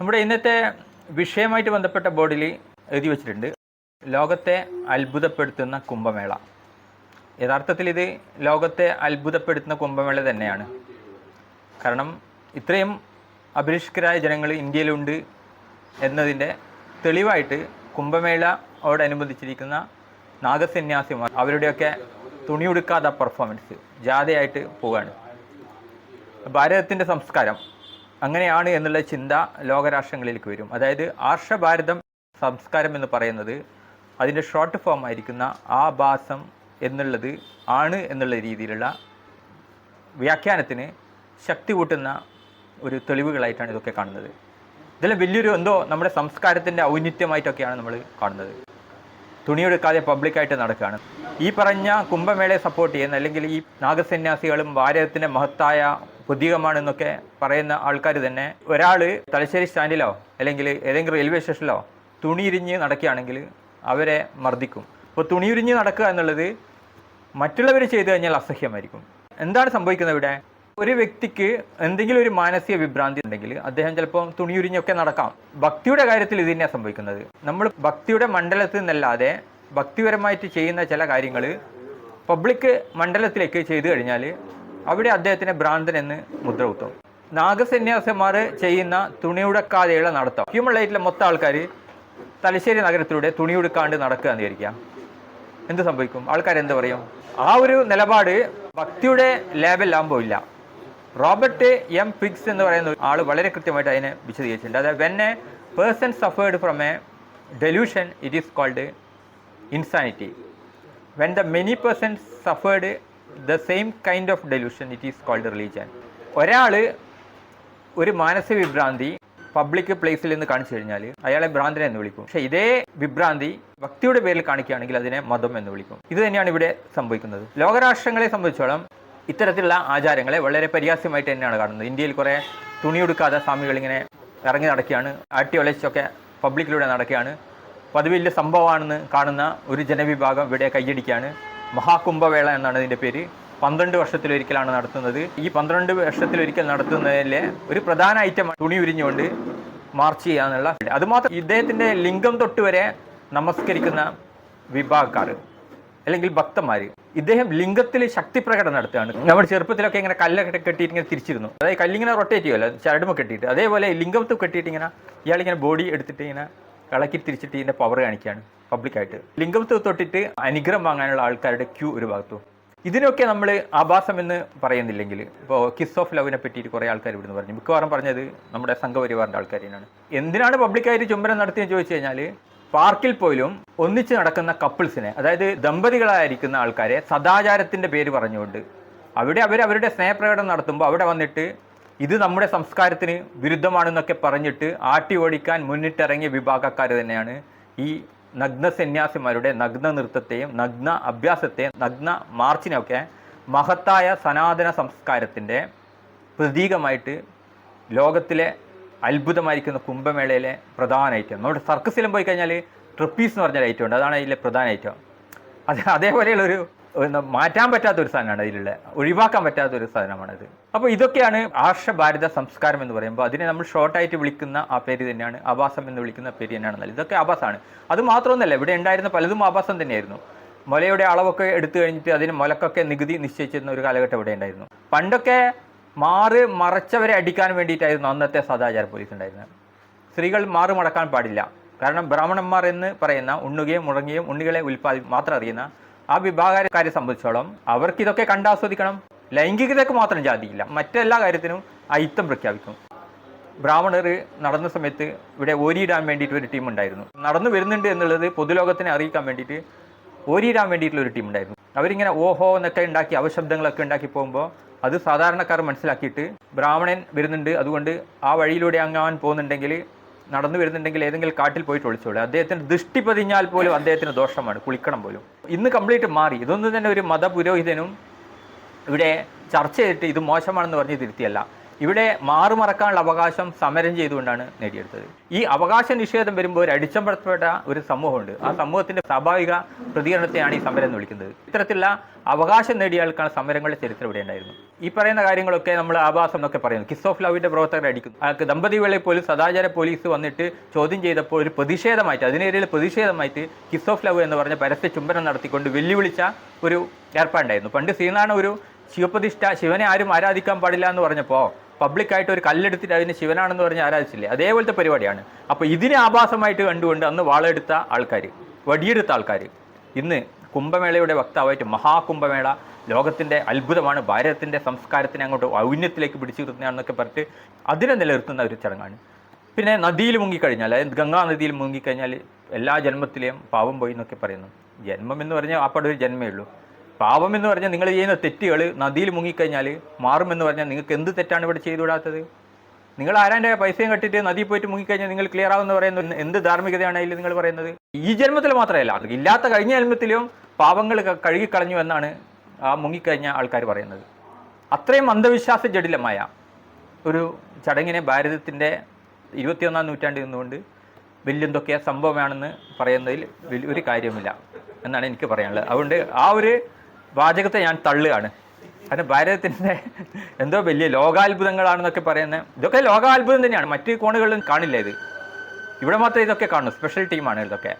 നമ്മുടെ ഇന്നത്തെ വിഷയമായിട്ട് ബന്ധപ്പെട്ട ബോർഡിൽ എഴുതി വച്ചിട്ടുണ്ട്. ലോകത്തെ അത്ഭുതപ്പെടുത്തുന്ന കുംഭമേള. യഥാർത്ഥത്തിൽ ഇത് ലോകത്തെ അത്ഭുതപ്പെടുത്തുന്ന കുംഭമേള തന്നെയാണ്. കാരണം ഇത്രയും അപരിഷ്കരായ ജനങ്ങൾ ഇന്ത്യയിലുണ്ട് എന്നതിന്റെ തെളിവായിട്ട് കുംഭമേളയോടനുബന്ധിച്ചിരിക്കുന്ന നാഗസന്യാസിമാർ അവരുടെയൊക്കെ തുണിയുടുക്കാത്ത പെർഫോമൻസ് ജാഥയായിട്ട് പോവുകയാണ്. ഭാരതത്തിന്റെ സംസ്കാരം അങ്ങനെയാണ് എന്നുള്ള ചിന്ത ലോകരാഷ്ട്രങ്ങളിലേക്ക് വരും. അതായത് ആർഷഭാരതം സംസ്കാരം എന്ന് പറയുന്നത് അതിന്റെ ഷോർട്ട് ഫോം ആയിരിക്കുന്ന ആഭാസം എന്നുള്ളത് ആണ് എന്നുള്ള രീതിയിലുള്ള വ്യാഖ്യാനത്തിന് ശക്തി കൂട്ടുന്ന ഒരു തെളിവുകളായിട്ടാണ് ഇതൊക്കെ കാണുന്നത്. ഇതിൽ വലിയൊരു എന്തോ നമ്മുടെ സംസ്കാരത്തിന്റെ ഔന്നിത്യമായിട്ടൊക്കെയാണ് നമ്മൾ കാണുന്നത്. തുണിയെടുക്കാതെ പബ്ലിക്കായിട്ട് നടക്കുകയാണ്. ഈ പറഞ്ഞ കുംഭമേളയെ സപ്പോർട്ട് ചെയ്യുന്ന അല്ലെങ്കിൽ ഈ നാഗസന്യാസികളും ഭാരതത്തിന്റെ മഹത്തായ പ്രതീകമാണെന്നൊക്കെ പറയുന്ന ആൾക്കാർ തന്നെ ഒരാൾ തലശ്ശേരി സ്റ്റാൻഡിലോ അല്ലെങ്കിൽ ഏതെങ്കിലും റെയിൽവേ സ്റ്റേഷനിലോ തുണിയിരിഞ്ഞ് നടക്കുകയാണെങ്കിൽ അവരെ മർദ്ദിക്കും. അപ്പോൾ തുണിയുരിഞ്ഞ് നടക്കുക എന്നുള്ളത് മറ്റുള്ളവർ ചെയ്തു കഴിഞ്ഞാൽ അസഹ്യമായിരിക്കും. എന്താണ് സംഭവിക്കുന്നത് ഇവിടെ? ഒരു വ്യക്തിക്ക് എന്തെങ്കിലും ഒരു മാനസിക വിഭ്രാന്തി ഉണ്ടെങ്കിൽ അദ്ദേഹം ചിലപ്പോൾ തുണിയുരിഞ്ഞൊക്കെ നടക്കാം. ഭക്തിയുടെ കാര്യത്തിൽ ഇത് തന്നെയാണ് സംഭവിക്കുന്നത്. നമ്മൾ ഭക്തിയുടെ മണ്ഡലത്തിൽ നിന്നല്ലാതെ ഭക്തിപരമായിട്ട് ചെയ്യുന്ന ചില കാര്യങ്ങൾ പബ്ലിക് മണ്ഡലത്തിലേക്ക് ചെയ്തു കഴിഞ്ഞാൽ അവിടെ അദ്ദേഹത്തിന് ഭ്രാന്തൻ എന്ന് മുദ്ര കുത്തും നാഗസന്യാസന്മാർ ചെയ്യുന്ന തുണിയുടക്കാതെയുള്ള നടത്തം. ഹ്യൂമൺ ലൈറ്റിലെ മൊത്തം ആൾക്കാർ തലശ്ശേരി നഗരത്തിലൂടെ തുണിയുടുക്കാണ്ട് നടക്കുക എന്ന് വിചാരിക്കാം എന്ത് സംഭവിക്കും? ആൾക്കാർ എന്ത് പറയും? ആ ഒരു നിലപാട് ഭക്തിയുടെ ലേബലാകുമ്പോൾ ഇല്ല റോബർട്ട് എം. ഫിക്സ് എന്ന് പറയുന്ന ആൾ വളരെ കൃത്യമായിട്ട് അതിനെ വിശദീകരിച്ചിട്ടുണ്ട്. അതായത് when a person suffered from a delusion it is called insanity when the many person suffered the same kind of delusion it is called religion ഒരാൾ ഒരു മാനസിക വിഭ്രാന്തി പബ്ലിക് പ്ലേസിൽ നിന്ന് കാണിച്ചു കഴിഞ്ഞാൽ അയാളെ ഭ്രാന്തനെ എന്ന് വിളിക്കും. പക്ഷേ ഇതേ വിഭ്രാന്തി ഭക്തിയുടെ പേരിൽ കാണിക്കുകയാണെങ്കിൽ അതിനെ മതം എന്ന് വിളിക്കും. ഇത് തന്നെയാണ് ഇവിടെ സംഭവിക്കുന്നത്. ലോകരാഷ്ട്രങ്ങളെ സംബന്ധിച്ചോളം ഇത്തരത്തിലുള്ള ആചാരങ്ങളെ വളരെ പരിഹാസ്യമായിട്ട് തന്നെയാണ് കാണുന്നത്. ഇന്ത്യയിൽ കുറേ തുണിയെടുക്കാതെ സ്വാമികൾ ഇങ്ങനെ ഇറങ്ങി നടക്കുകയാണ്. ആട്ടി ഒലച്ചൊക്കെ പബ്ലിക്കിലൂടെ നടക്കുകയാണ്. അപ്പോൾ അത് വലിയ സംഭവമാണെന്ന് കാണുന്ന ഒരു ജനവിഭാഗം ഇവിടെ കൈയടിക്കുകയാണ്. മഹാകുംഭവേള എന്നാണ് ഇതിന്റെ പേര്. പന്ത്രണ്ട് വർഷത്തിലൊരിക്കലാണ് നടത്തുന്നത്. ഈ പന്ത്രണ്ട് വർഷത്തിലൊരിക്കൽ നടത്തുന്നതിലെ ഒരു പ്രധാന ഐറ്റം തുണി ഉരിഞ്ഞുകൊണ്ട് മാർച്ച് ചെയ്യാന്നുള്ള അതുമാത്രം ഇദ്ദേഹത്തിന്റെ ലിംഗം തൊട്ട് വരെ നമസ്കരിക്കുന്ന വിഭാഗക്കാർ അല്ലെങ്കിൽ ഭക്തന്മാർ ഇദ്ദേഹം ലിംഗത്തിൽ ശക്തി പ്രകടനം നടത്തുകയാണ്. നമ്മുടെ ചെറുപ്പത്തിലൊക്കെ ഇങ്ങനെ കല്ലൊക്കെ കെട്ടിയിട്ട് ഇങ്ങനെ തിരിച്ചിരുന്നു. അതായത് കല്ലിങ്ങനെ റൊട്ടേറ്റ് ചെയ്യുമല്ലോ ചരടുമ കെട്ടിയിട്ട്. അതേപോലെ ലിംഗത്ത് കെട്ടിയിട്ട് ഇങ്ങനെ ഇയാളിങ്ങനെ ബോഡി എടുത്തിട്ട് ഇങ്ങനെ കളക്കി തിരിച്ചിട്ട് ഇതിന്റെ പവർ കാണിക്കുകയാണ്. പബ്ലിക്കായിട്ട് ലിംഗത്ത് തൊട്ടിട്ട് അനുഗ്രഹം വാങ്ങാനുള്ള ആൾക്കാരുടെ ക്യൂ ഒരു ഭാഗത്തു. ഇതിനൊക്കെ നമ്മൾ ആഭാസം എന്ന് പറയുന്നില്ലെങ്കിൽ ഇപ്പോൾ കിസ് ഓഫ് ലവിനെ പറ്റിയിട്ട് കുറേ ആൾക്കാർ ഇവിടുന്ന് പറഞ്ഞു. മിക്കവാറും പറഞ്ഞത് നമ്മുടെ സംഘപരിവാറിന്റെ ആൾക്കാർ തന്നെയാണ് എന്തിനാണ് പബ്ലിക്കായിട്ട് ചുംബനം നടത്തിയെന്ന് ചോദിച്ചു കഴിഞ്ഞാൽ പാർക്കിൽ പോലും ഒന്നിച്ച് നടക്കുന്ന കപ്പിൾസിനെ അതായത് ദമ്പതികളായിരിക്കുന്ന ആൾക്കാരെ സദാചാരത്തിന്റെ പേര് പറഞ്ഞുകൊണ്ട് അവിടെ അവർ അവരുടെ സ്നേഹപ്രകടനം നടത്തുമ്പോൾ അവിടെ വന്നിട്ട് ഇത് നമ്മുടെ സംസ്കാരത്തിന് വിരുദ്ധമാണെന്നൊക്കെ പറഞ്ഞിട്ട് ആട്ടി ഓടിക്കാൻ മുന്നിട്ടിറങ്ങിയ വിഭാഗക്കാർ തന്നെയാണ് ഈ നഗ്ന സന്യാസിമാരുടെ നഗ്ന നൃത്തത്തെയും നഗ്ന അഭ്യാസത്തെയും നഗ്ന മാർച്ചിനെയൊക്കെ മഹത്തായ സനാതന സംസ്കാരത്തിന്റെ പ്രതീകമായിട്ട് ലോകത്തിലെ അത്ഭുതമായിരിക്കുന്ന കുംഭമേളയിലെ പ്രധാന ഐറ്റം. നമ്മുടെ സർക്കസിലും പോയി കഴിഞ്ഞാൽ ട്രിപ്പീസ് എന്ന് പറഞ്ഞൊരു ഐറ്റം ഉണ്ട് അതാണ് അതിലെ പ്രധാന ഐറ്റം. അത് അതേപോലെയുള്ളൊരു മാറ്റാൻ പറ്റാത്ത ഒരു സാധനമാണ് അതിലുള്ള ഒഴിവാക്കാൻ പറ്റാത്ത ഒരു സാധനമാണത്. അപ്പോൾ ഇതൊക്കെയാണ് ആർഷ ഭാരത സംസ്കാരം എന്ന് പറയുമ്പോൾ അതിനെ നമ്മൾ ഷോർട്ടായിട്ട് വിളിക്കുന്ന ആ പേര് തന്നെയാണ് ആഭാസം എന്ന് വിളിക്കുന്ന പേര് തന്നെയാണ് നല്ലത്. ഇതൊക്കെ ആഭാസമാണ്. അത് മാത്രമൊന്നുമല്ല ഇവിടെ ഉണ്ടായിരുന്ന പലതും ആഭാസം തന്നെയായിരുന്നു. മുലയുടെ അളവൊക്കെ എടുത്തു കഴിഞ്ഞിട്ട് അതിന് മുലക്കൊക്കെ നികുതി നിശ്ചയിച്ചിരുന്ന ഒരു കാലഘട്ടം ഇവിടെ ഉണ്ടായിരുന്നു. പണ്ടൊക്കെ മാറ് മറച്ചവരെ അടിക്കാൻ വേണ്ടിയിട്ടായിരുന്നു അന്നത്തെ സദാചാര പോലീസ് ഉണ്ടായിരുന്നത്. സ്ത്രീകൾ മാറ് മടക്കാൻ പാടില്ല. കാരണം ബ്രാഹ്മണന്മാർ എന്ന് പറയുന്ന ഉണ്ണുകയും മുടങ്ങുകയും ഉണ്ണികളെ ഉൽപ്പാദി മാത്രം അറിയുന്ന ആ വിഭാഗക്കാരെ സംബന്ധിച്ചോളം അവർക്ക് ഇതൊക്കെ കണ്ടാസ്വദിക്കണം ലൈംഗികതയ്ക്ക് മാത്രം ജാതിയില്ല. മറ്റെല്ലാ കാര്യത്തിനും അയിത്തം പ്രഖ്യാപിക്കും. ബ്രാഹ്മണർ നടന്ന സമയത്ത് ഇവിടെ ഓരിയിടാൻ വേണ്ടിയിട്ട് ഒരു ടീം ഉണ്ടായിരുന്നു. നടന്നു വരുന്നുണ്ട് എന്നുള്ളത് പൊതുലോകത്തിനെ അറിയിക്കാൻ വേണ്ടിയിട്ട് ഓരിയിടാൻ വേണ്ടിയിട്ടുള്ള ഒരു ടീം ഉണ്ടായിരുന്നു. അവരിങ്ങനെ ഓഹോ എന്നൊക്കെ ഉണ്ടാക്കി അവശബ്ദങ്ങളൊക്കെ ഉണ്ടാക്കി പോകുമ്പോൾ അത് സാധാരണക്കാർ മനസ്സിലാക്കിയിട്ട് ബ്രാഹ്മണൻ വരുന്നുണ്ട്. അതുകൊണ്ട് ആ വഴിയിലൂടെ അങ്ങാൻ പോകുന്നുണ്ടെങ്കിൽ നടന്നു വരുന്നുണ്ടെങ്കിൽ ഏതെങ്കിലും കാട്ടിൽ പോയിട്ട് ഒളിച്ചോളൂ. അദ്ദേഹത്തിന് ദൃഷ്ടി പതിഞ്ഞാൽ പോലും അദ്ദേഹത്തിന് ദോഷമാണ്. കുളിക്കണം പോലും. ഇന്ന് കംപ്ലീറ്റ് മാറി. ഇതൊന്നും തന്നെ ഒരു മതപുരോഹിതനും ഇവിടെ ചർച്ച ചെയ്തിട്ട് ഇത് മോശമാണെന്ന് പറഞ്ഞ് തിരുത്തിയല്ല ഇവിടെ മാറുമറക്കാനുള്ള അവകാശം സമരം ചെയ്തുകൊണ്ടാണ് നേടിയെടുത്തത്. ഈ അവകാശ നിഷേധം വരുമ്പോൾ ഒരു അടിച്ചമർത്തപ്പെട്ട ഒരു സമൂഹമുണ്ട്. ആ സമൂഹത്തിന്റെ സ്വാഭാവിക പ്രതികരണത്തെയാണ് ഈ സമരം എന്ന് വിളിക്കുന്നത്. ഇത്തരത്തിലുള്ള അവകാശം നേടിയ ആൾക്കാണ് സമരങ്ങളുടെ ചരിത്രം ഇവിടെ ഉണ്ടായിരുന്നു. ഈ പറയുന്ന കാര്യങ്ങളൊക്കെ നമ്മൾ ആഭാസം എന്നൊക്കെ പറയുന്നു. കിസ് ഓഫ് ലവിന്റെ പ്രവർത്തകർ അടിക്കുന്നു. ദമ്പതി ദമ്പതികളെ പോലും സദാചാര പോലീസ് വന്നിട്ട് ചോദ്യം ചെയ്തപ്പോൾ ഒരു പ്രതിഷേധമായിട്ട് അതിനെതിരെ പ്രതിഷേധമായിട്ട് കിസ് ഓഫ് ലവ് എന്ന് പറഞ്ഞ പരസ്യ ചുംബനം നടത്തിക്കൊണ്ട് വെല്ലുവിളിച്ച ഒരു ഏർപ്പാടുണ്ടായിരുന്നു. പണ്ട് സീനാണ് ഒരു ശിവപ്രതിഷ്ഠ ശിവനെ ആരും ആരാധിക്കാൻ പാടില്ല എന്ന് പറഞ്ഞപ്പോൾ പബ്ലിക്കായിട്ട് ഒരു കല്ലെടുത്തിട്ട് അതിന് ശിവനാണെന്ന് പറഞ്ഞ് ആരാധിച്ചില്ലേ? അതേപോലത്തെ പരിപാടിയാണ്. അപ്പോൾ ഇതിനെ ആഭാസമായിട്ട് കണ്ടുകൊണ്ട് അന്ന് വാളെടുത്ത ആൾക്കാർ വടിയെടുത്ത ആൾക്കാർ ഇന്ന് കുംഭമേളയുടെ വക്താവായിട്ട് മഹാകുംഭമേള ലോകത്തിന്റെ അത്ഭുതമാണ്. ഭാരതത്തിന്റെ സംസ്കാരത്തിനെ അങ്ങോട്ട് ഔന്നത്തിലേക്ക് പിടിച്ചു നിർത്തുന്നതാണെന്നൊക്കെ പറഞ്ഞിട്ട് അതിനെ നിലനിർത്തുന്ന ഒരു ചടങ്ങാണ്. പിന്നെ നദിയിൽ മുങ്ങിക്കഴിഞ്ഞാൽ അതായത് ഗംഗാ നദിയിൽ മുങ്ങിക്കഴിഞ്ഞാൽ എല്ലാ ജന്മത്തിലെയും പാവം പോയി എന്നൊക്കെ പറയുന്നു. ജന്മം എന്ന് പറഞ്ഞാൽ അപ്പോഴൊരു ജന്മേ ഉള്ളൂ. പാപം എന്ന് പറഞ്ഞാൽ നിങ്ങൾ ചെയ്യുന്ന തെറ്റുകൾ നദിയിൽ മുങ്ങിക്കഴിഞ്ഞാൽ മാറുമെന്ന് പറഞ്ഞാൽ നിങ്ങൾക്ക് എന്ത് തെറ്റാണ് ഇവിടെ ചെയ്തുവിടാത്തത് നിങ്ങൾ ആരാന്റെ പൈസയും കട്ടിട്ട് നദിയിൽ പോയിട്ട് മുങ്ങിക്കഴിഞ്ഞാൽ നിങ്ങൾ ക്ലിയർ ആവുമെന്ന് പറയുന്നത് എന്ത് ധാർമ്മികതയാണ് അതിൽ നിങ്ങൾ പറയുന്നത്? ഈ ജന്മത്തിൽ മാത്രമല്ല ഇല്ലാത്ത കഴിഞ്ഞ ജന്മത്തിലും പാപങ്ങൾ കഴുകിക്കളഞ്ഞു എന്നാണ് ആ മുങ്ങിക്കഴിഞ്ഞ ആൾക്കാർ പറയുന്നത്. അത്രയും അന്ധവിശ്വാസ ജടിലമായ ഒരു ചടങ്ങിനെ ഭാരതത്തിന്റെ ഇരുപത്തിയൊന്നാം നൂറ്റാണ്ടിൽ നിന്നുകൊണ്ട് വലിയെന്തൊക്കെയാ സംഭവമാണെന്ന് പറയുന്നതിൽ ഒരു കാര്യമില്ല എന്നാണ് എനിക്ക് പറയാനുള്ളത്. അതുകൊണ്ട് ആ ഒരു വാചകത്തെ ഞാൻ തള്ളുകയാണ്. കാരണം ഭാരതത്തിന്റെ എന്തോ വലിയ ലോകാത്ഭുതങ്ങളാണെന്നൊക്കെ പറയുന്നത് ഇതൊക്കെ ലോകാത്ഭുതം തന്നെയാണ്. മറ്റു കോണുകളിലും കാണില്ല ഇത്. ഇവിടെ മാത്രമേ ഇതൊക്കെ കാണൂ സ്പെഷ്യൽ ടീമാണ് ഇതൊക്കെ.